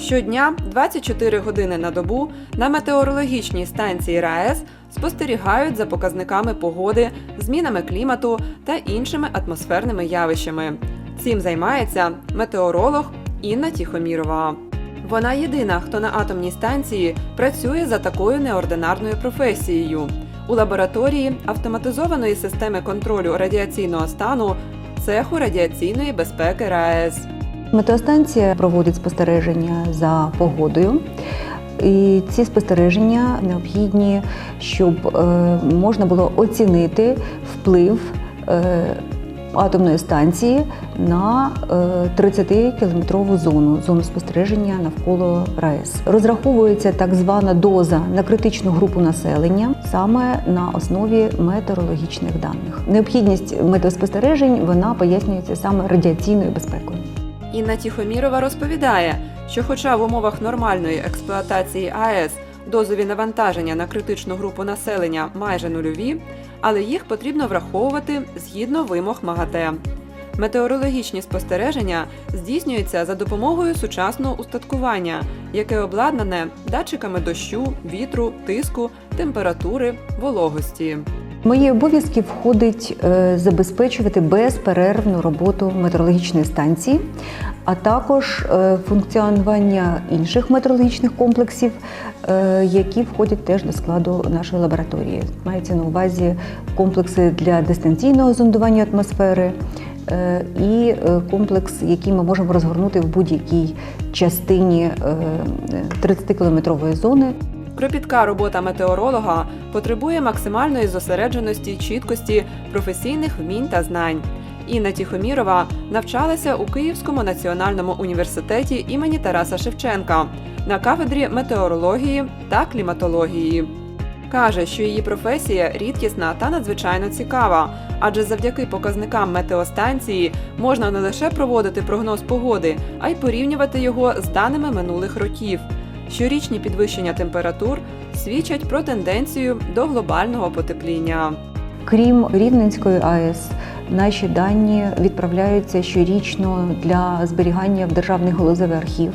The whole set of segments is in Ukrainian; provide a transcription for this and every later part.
Щодня 24 години на добу на метеорологічній станції РаЕС спостерігають за показниками погоди, змінами клімату та іншими атмосферними явищами. Цим займається метеоролог Інна Тіхомірова. Вона єдина, хто на атомній станції працює за такою неординарною професією. У лабораторії автоматизованої системи контролю радіаційного стану цеху радіаційної безпеки РаЕС. Метеостанція проводить спостереження за погодою. І ці спостереження необхідні, щоб е, можна було оцінити вплив е, атомної станції на е, 30-кілометрову зону, зону спостереження навколо РаЕС. Розраховується так звана доза на критичну групу населення саме на основі метеорологічних даних. Необхідність метеоспостережень вона пояснюється саме радіаційною безпекою. Інна Тіхомірова розповідає, що, хоча в умовах нормальної експлуатації АЕС дозові навантаження на критичну групу населення майже нульові, але їх потрібно враховувати згідно вимог МАГАТЕ. Метеорологічні спостереження здійснюються за допомогою сучасного устаткування, яке обладнане датчиками дощу, вітру, тиску, температури, вологості. Мої обов'язки входить е, забезпечувати безперервну роботу метеорологічної станції, а також е, функціонування інших метеорологічних комплексів, е, які входять теж до складу нашої лабораторії. Мається на увазі комплекси для дистанційного зондування атмосфери. І комплекс, який ми можемо розгорнути в будь-якій частині 30-кілометрової зони. Кропітка робота метеоролога потребує максимальної зосередженості чіткості професійних вмінь та знань. Інна Тіхомірова навчалася у Київському національному університеті імені Тараса Шевченка на кафедрі метеорології та кліматології. Каже, що її професія рідкісна та надзвичайно цікава, адже завдяки показникам метеостанції можна не лише проводити прогноз погоди, а й порівнювати його з даними минулих років. Щорічні підвищення температур свідчать про тенденцію до глобального потепління. Крім Рівненської АЕС, наші дані відправляються щорічно для зберігання в Державний галузевий архів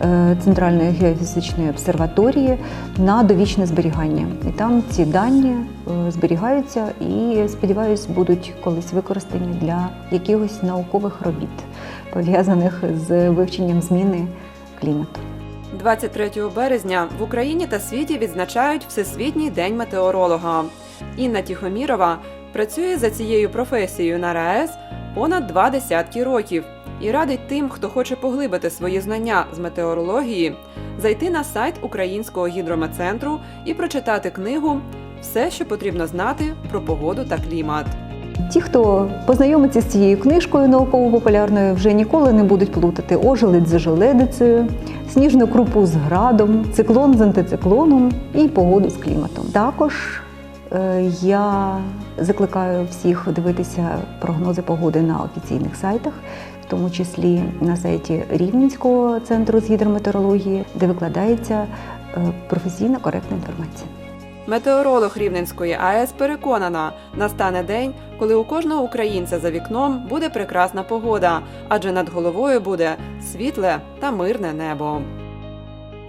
е, Центральної геофізичної обсерваторії на довічне зберігання. І там ці дані е, зберігаються і, сподіваюсь, будуть колись використані для якихось наукових робіт, пов'язаних з вивченням зміни клімату. 23 березня в Україні та світі відзначають Всесвітній день метеоролога. Інна Тіхомірова працює за цією професією на РаЕС понад два десятки років і радить тим, хто хоче поглибити свої знання з метеорології, зайти на сайт Українського гідрометцентру і прочитати книгу Все, що потрібно знати про погоду та клімат. Ті, хто познайомиться з цією книжкою науково-популярною, вже ніколи не будуть плутати ожеледь з ожеледицею, сніжну крупу з градом, циклон з антициклоном і погоду з кліматом. Також е, я закликаю всіх дивитися прогнози погоди на офіційних сайтах, в тому числі на сайті Рівненського центру з гідрометеорології, де викладається е, професійна коректна інформація. Метеоролог Рівненської АЕС переконана, настане день, коли у кожного українця за вікном буде прекрасна погода, адже над головою буде світле та мирне небо.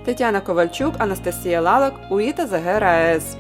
Тетяна Ковальчук, Анастасія Лалак, УІТА ЗГ РаЕС.